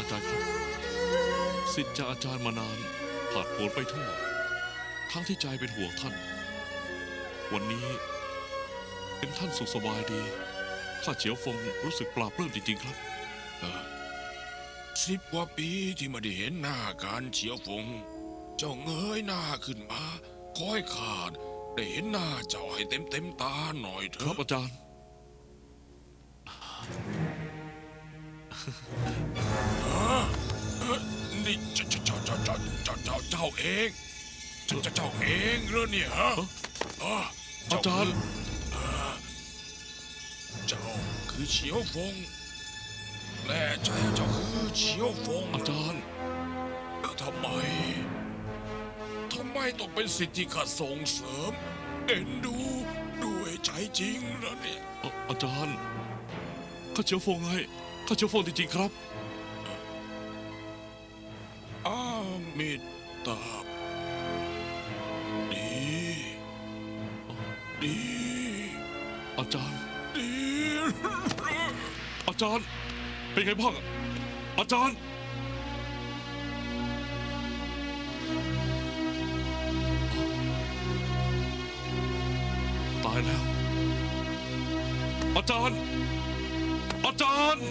อาจารย์ครับสิทธิ์จากอาจารย์มานานผาดโผนไปทั่ว ทั้งที่ใจเป็นห่วงท่าน วันนี้เห็นท่านสุขสบายดีข้าเฉียวฟงรู้สึกปลาบปลื้มจริงๆครับสิบกว่าปีที่ไม่ได้เห็นหน้ากันเฉียวฟง เจ้าเงยหน้าขึ้นมาคอยขาด ได้เห็นหน้าเจ้าให้เต็มเต็มๆตาหน่อยเถครับอะอาจารย์ เจ้าเจ้าเจ้าเจ้าเจ้าเจ้าเองเจ้าเจ้าเจ้าเองเหรอเนี่ยฮะอะอาจารย์เจ้าคือเฉียวฟงแน่ใจว่าเจ้าคือเฉียวฟงอาจารย์ ทำไม ทำไมต้องเป็นสิทธิข้าส่งเสริม เอ็นดูด้วยใจจริงนะเนี่ย อาอาจารย์ข้าเฉียวฟงไงข้าเฉียวฟงจริงๆครับ มิตาบดี ดี อาจารย์ ดี อาจารย์ เป็นไงบ้างอะอาจารย์ ตายแล้ว อาจารย์ อาจารย์